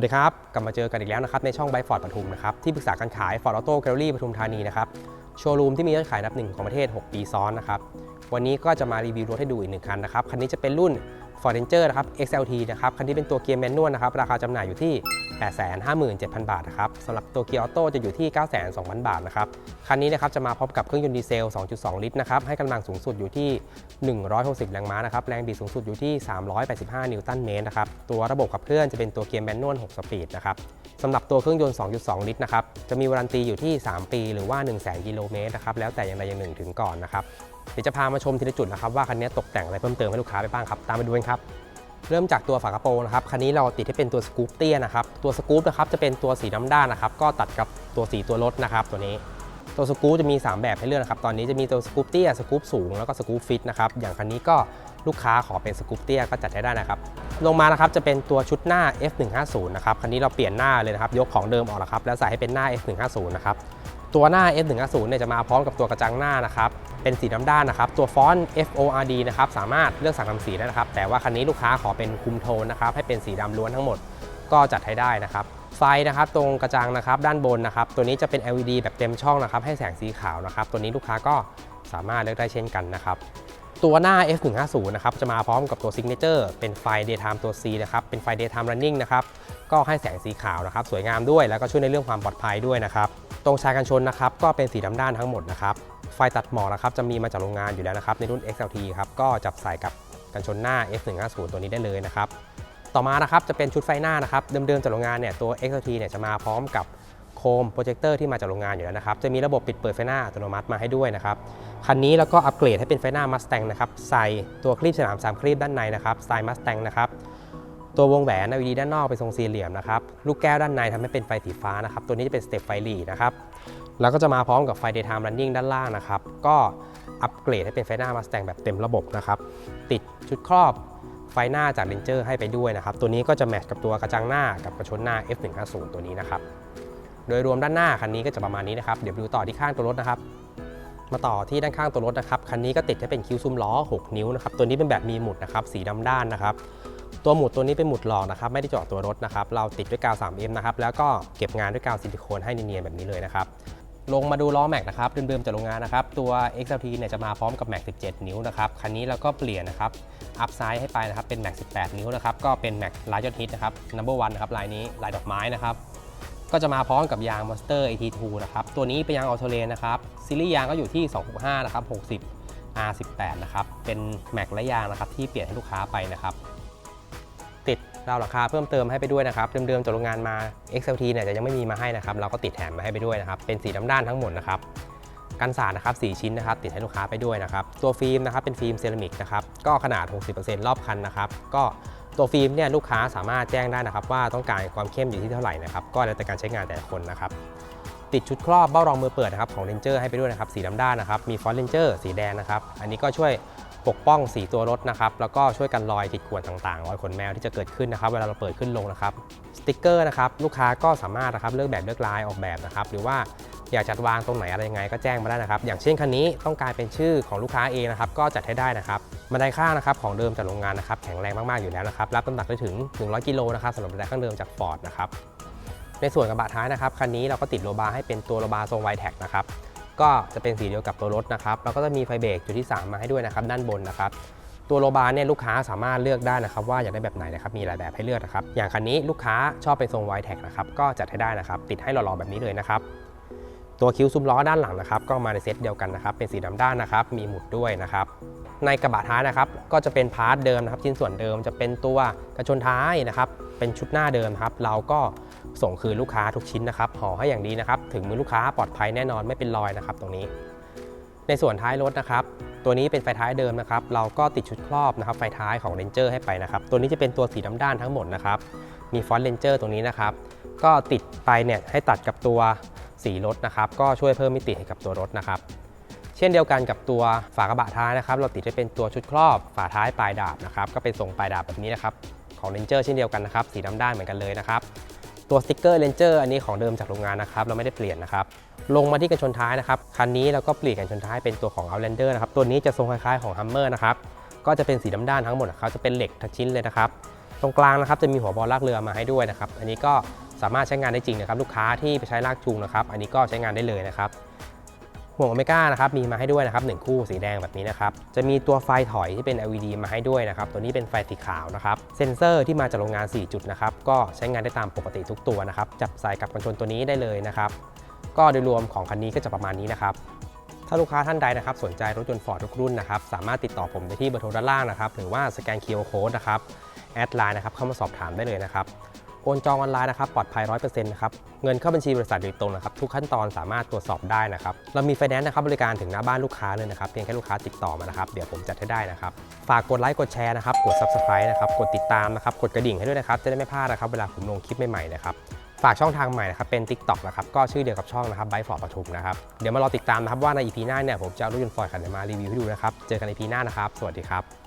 สวัสดีครับ กลับมาเจอกันอีกแล้วนะครับในช่องไบฟอร์ดปทุมนะครับที่ปรึกษาการขายฟอร์ดออโต้แกลเลอรี่ปทุมธานีนะครับโชว์รูมที่มียอดขายนับหนึ่งของประเทศ 6 ปีซ้อนนะครับวันนี้ก็จะมารีวิวรถให้ดูอีกหนึ่งคันนะครับคันนี้จะเป็นรุ่น Ford Ranger นะครับ XLT นะครับคันนี้เป็นตัวเกียร์แมนนวลนะครับราคาจำหน่ายอยู่ที่ 857,000 บาทนะครับสำหรับตัวเกียร์ออโต้จะอยู่ที่ 902,000 บาทนะครับ คันนี้นะครับจะมาพร้อมกับเครื่องยนต์ดีเซล 2.2 ลิตรนะครับ ให้กำลังสูงสุดอยู่ที่ 160 แรงม้านะครับ แรงบิดสูงสุดอยู่ที่ 385 นิวตันเมตรนะครับ ตัวระบบขับเคลื่อนจะเป็นตัวเกียร์แมนนวล 6 สปีดนะครับสำหรับตัวเครื่องยนต์ 2.2 ลิตรนะครับ จะมีวารันตีอยู่ที่ 3 ปี หรือว่า 1 0 0 0 0 0 กิโลเมตรนะครับ แล้วแต่อย่างใดอย่างหนึ่งถึงก่อนนะครับ เดี๋ยวจะพามาชมทีละจุดนะครับว่าคันนี้ตกแต่งอะไรเพิ่มเติมให้ลูกค้าไปบ้างครับ ตามไปดูกันครับ เริ่มจากตัวฝากระโปรงนะครับ คันนี้เราติดให้เป็นตัวสกูปเตี้ยนะครับ ตัวสกูปนะครับจะเป็นตัวสีน้ำด้านนะครับ ก็ตัดกับตัวสีตัวรถนะครับ ตัวนี้ ตัวสกูปจะมี 3 แบบให้เลือกนะครับ ตอนนี้จะมีตัวสกูปเตี้ย สกูปสูง แล้วก็สกูปฟิตนะครับ อย่างคันนี้ก็ลูกค้าขอเป็นสกูปเตี้ยก็จัดให้ได้นะครับ ลงมานะครับจะเป็นตัวชุดหน้า F150 นะครับ คันนี้เราเปลี่ยนหน้าเลยนะครับ ยกของเดิมออกนะครับ แล้วใส่ให้เป็นหน้า F150 นะครับ ตัวหน้า F150 เนี่ยจะมาพร้อมกับตัวกระจังหน้านะครับเป็นสีน้ำด้านนะครับ ตัวฟอนต์ FORD นะครับสามารถเลือกสั่งทำสีได้นะครับ แต่ว่าคันนี้ลูกค้าขอเป็นคุมโทนนะครับให้เป็นสีดำล้วนทั้งหมดก็จัดให้ได้นะครับไฟนะครับตรงกระจังนะครับด้านบนนะครับ ตัวนี้จะเป็น LED แบบเต็มช่องนะครับให้แสงสีขาวนะครับ ตัวนี้ลูกค้าก็สามารถเลือกได้เช่นกันนะครับตัวหน้า F150 นะครับจะมาพร้อมกับตัว Signature เป็นไฟ Daytime ตัว C นะครับเป็นไฟ Daytime Running นะครับก็ให้แสงสีขาวนะครับสวยงามด้วยแล้วก็ช่วยในเรื่องความปลอดภัยด้วยนะครับ ตรงชายกันชนนะครับก็เป็นสีดำด้านทั้งหมดนะครับไฟตัดหมอกนะครับจะมีมาจากโรงงานอยู่แล้วนะครับในรุ่น XLT ครับก็จับใส่กับกันชนหน้า F150 ตัวนี้ได้เลยนะครับต่อมานะครับจะเป็นชุดไฟหน้านะครับเดิมๆจากโรงงานเนี่ยตัว XLT เนี่ยจะมาพร้อมกับโคมโปรเจคเตอร์ที่มาจากโรงงานอยู่แล้วนะครับจะมีระบบปิดเปิดไฟหน้าอัตโนมัติมาให้ด้วยนะครับคันนี้แล้วก็อัปเกรดให้เป็นไฟหน้า Mustang นะครับใส่ตัวคลีปสนาม3คลีปด้านในนะครับสไตล์ Mustang นะครับ ตัววงแหวน LED ด้านนอกเป็นทรงสี่เหลี่ยมนะครับลูกแก้วด้านในทำให้เป็นไฟสีฟ้านะครับตัวนี้จะเป็นสเต็ปไฟหลีนะครับแล้วก็จะมาพร้อมกับไฟ Daytime Running ด้านล่างนะครับก็อัปเกรดให้เป็นไฟหน้า Mustang แบบเต็มระบบนะครับติดชุดครอบไฟหน้าจาก Ranger ให้ไปด้วยนะครับตัวนี้ก็จะแมทช์กับตัวกระจังหน้ากับกระชนหน้า F150 ตัวนี้นะครับโดยรวมด้านหน้าคันนี้ก็จะประมาณนี้นะครับเดี๋ยวไปดูต่อที่ข้างตัวรถนะครับมาต่อที่ด้านข้างตัวรถนะครับคันนี้ก็ติดให้เป็นคิ้วซุ้มล้อ 6 นิ้วนะครับตัวนี้เป็นแบบมีหมุดนะครับสีดำด้านนะครับ ตัวหมุดตัวนี้เป็นหมุดหลอกนะครับไม่ได้เจาะตัวรถนะครับเราติดด้วยกาว 3M นะครับแล้วก็เก็บงานด้วยกาวซิลิโคนให้เนียนๆแบบนี้เลยนะครับลงมาดูล้อแม็กนะครับเดิมๆจากโรงงานนะครับตัว XLT เนี่ยจะมาพร้อมกับแม็ก17 นิ้วนะครับคันนี้เราก็เปลี่ยนนะครับอัพไซด์ให้ไปนะครับเป็นแม็ก18 นิ้วนะครับก็เป็นแม็กลายยอดฮิตนะครับ number one นะครับลายนี้ลายดอกไม้นะครับก็จะมาพร้อมกับยาง Monster AT2 นะครับตัวนี้เป็นยางออโตเลนนะครับซีรีส์ยางก็อยู่ที่ 265 นะครับ 60 R18 นะครับเป็นแม็กและยางนะครับที่เปลี่ยนให้ลูกค้าไปนะครับ ราวหลังคาเพิ่มเติมให้ไปด้วยนะครับเดิมๆจากโรงงานมา XLT เนี่ยจะยังไม่มีมาให้นะครับเราก็ติดแถมมาให้ไปด้วยนะครับเป็นสีดำด้านทั้งหมดนะครับกันสาดนะครับ4ชิ้นนะครับติดให้ลูกค้าไปด้วยนะครับตัวฟิล์มนะครับเป็นฟิล์มเซรามิกนะครับก็ขนาด 60%รอบคันนะครับก็ตัวฟิล์มเนี่ยลูกค้าสามารถแจ้งได้นะครับ ว่าต้องการความเข้มอยู่ที่เท่าไหร่นะครับก็แล้วแต่การใช้งานแต่ละคนนะครับติดชุดครอบเบ้ารองมือเปิดนะครับของ Ranger ให้ไปด้วยนะครับสีดำด้านนะครับมีฟอนต์ Ranger สีแดงนะครับอันนี้ก็ช่วย ปกป้อง สีตัวรถนะครับแล้วก็ช่วยกันรอยติดข่วนต่างๆรอยขนแมวที่จะเกิดขึ้นนะครับ เวลาเราเปิดขึ้นลงนะครับสติกเกอร์นะครับลูกค้าก็สามารถนะครับเลือกแบบเลือกลายออกแบบนะครับหรือว่าอยากจัดวางตรงไหนอะไรยังไงก็แจ้งมาได้นะครับ อย่างเช่นคันนี้ต้องการเป็นชื่อของลูกค้าเองนะครับก็จัดให้ได้นะครับบันไดข้างนะครับของเดิมจากโรงงานนะครับแข็งแรงมากๆอยู่แล้วนะครับรับน้ำหนักได้ถึง 100 กิโลนะครับสำหรับบันไดข้างเดิมจาก Ford นะครับในส่วนกระบะท้ายนะครับคันนี้เราก็ติดโลบาร์ให้เป็นตัวโลบาร์ทรงไวแท็กนะครับ ก็จะเป็นสีเดียวกับตัวรถนะครับแล้วก็จะมีไฟเบรกจุดที่ 3 มาให้ด้วยนะครับด้านบนนะครับตัวโลบาร์เนี่ยลูกค้าสามารถเลือกได้นะครับว่าอยากได้แบบไหนนะครับมีหลายแบบให้เลือกนะครับอย่างคันนี้ลูกค้าชอบเป็นทรงไวแท็กนะครับก็จัดให้ได้นะครับติดให้หล่อๆแบบนี้เลยนะครับตัวคิ้วซุ้มล้อด้านหลังนะครับก็มาในเซตเดียวกันนะครับเป็นสีดำด้านนะครับมีหมุดด้วยนะครับ ในกระบะท้ายนะครับ ก็จะเป็นพาร์ทเดิมนะครับชิ้นส่วนเดิมจะเป็นตัวกระชนท้ายนะครับ เป็นชุดหน้าเดิมครับ เราก็ส่งคืนลูกค้าทุกชิ้นนะครับห่อให้อย่างดีนะครับ ถึงมือลูกค้าปลอดภัยแน่นอนไม่เป็นรอยนะครับ ตรงนี้ ในส่วนท้ายรถนะครับ ตัวนี้เป็นไฟท้ายเดิมนะครับ เราก็ติดชุดครอบนะครับ ไฟท้ายของ Ranger ให้ไปนะครับ ตัวนี้จะเป็นตัวสีดำด้านทั้งหมดนะครับ มีฟอนต์ Ranger ตรงนี้นะครับ ก็ติดไปเนี่ยให้ตัดกับตัวสีรถนะครับ ก็ช่วยเพิ่มมิติให้กับตัวรถนะครับ เช่นเดียวกันกับตัวฝากระบะท้ายนะครับ เราติดให้เป็นตัวชุดครอบฝาท้ายปลายดาบนะครับ ก็เป็นทรงปลายดาบแบบนี้นะครับของ Ranger เช่นเดียวกันนะครับ สีดำด้านเหมือนกันเลยนะครับ ตัวสติกเกอร์ Ranger อันนี้ของเดิมจากโรงงานนะครับ เราไม่ได้เปลี่ยนนะครับ ลงมาที่กันชนท้ายนะครับ คันนี้เราก็เปลี่ยนกันชนท้ายเป็นตัวของ Outlander นะครับ ตัวนี้จะทรงคล้ายๆของ Hummer นะครับ ก็จะเป็นสีดำด้านทั้งหมดนะครับ จะเป็นเหล็กทั้งชิ้นเลยนะครับ ตรงกลางนะครับจะมีหัวบอลลากเรือมาให้ด้วยนะครับ อันนี้ก็สามารถใช้งานได้จริงนะครับ ลูกค้าที่ไปใช้ลากจูงนะครับ อันนี้ก็ใช้งานได้เลยนะครับ ห่วงโอเมก้านะครับมีมาให้ด้วยนะครับหนึ่งคู่สีแดงแบบนี้นะครับจะมีตัวไฟถอยที่เป็น LED มาให้ด้วยนะครับตัวนี้เป็นไฟสีขาวนะครับเซ็นเซอร์ที่มาจากโรงงาน 4 จุดนะครับก็ใช้งานได้ตามปกติทุกตัวนะครับจับใส่กับคอนโทรลตัวนี้ได้เลยนะครับก็โดยรวมของคันนี้ก็จะประมาณนี้นะครับถ้าลูกค้าท่านใดนะครับสนใจรถยนต์ฟอร์ดทุกรุ่นนะครับสามารถติดต่อผมได้ที่เบอร์โทรด้านล่างนะครับหรือว่าสแกน QR Code นะครับแอดไลน์นะครับเข้ามาสอบถามได้เลยนะครับ โอนจองออนไลน์นะครับปลอดภัย 100%นะครับเงินเข้าบัญชีบริษัทโดยตรงนะครับทุกขั้นตอนสามารถตรวจสอบได้นะครับเรามีไฟแนนซ์นะครับบริการถึงหน้าบ้านลูกค้าเลยนะครับเพียงแค่ลูกค้าติดต่อมานะครับเดี๋ยวผมจัดให้ได้นะครับฝากกดไลค์กดแชร์นะครับกด Subscribe นะครับกดติดตามนะครับกดกระดิ่งให้ด้วยนะครับจะได้ไม่พลาดนะครับเวลาผมลงคลิปใหม่ๆนะครับฝากช่องทางใหม่นะครับเป็น TikTok นะครับก็ชื่อเดียวกับช่องนะครับไบฟอร์ปทุมนะครับเดี๋ยวมารอติดตามนะครับว่าใน EP หน้าเนี่ยผมจะเอารถยนต์ฟอร์ดคันไหนมารีวิวให้ดูนะครับเจอกันใน EP หน้านะครับ สวัสดีครับ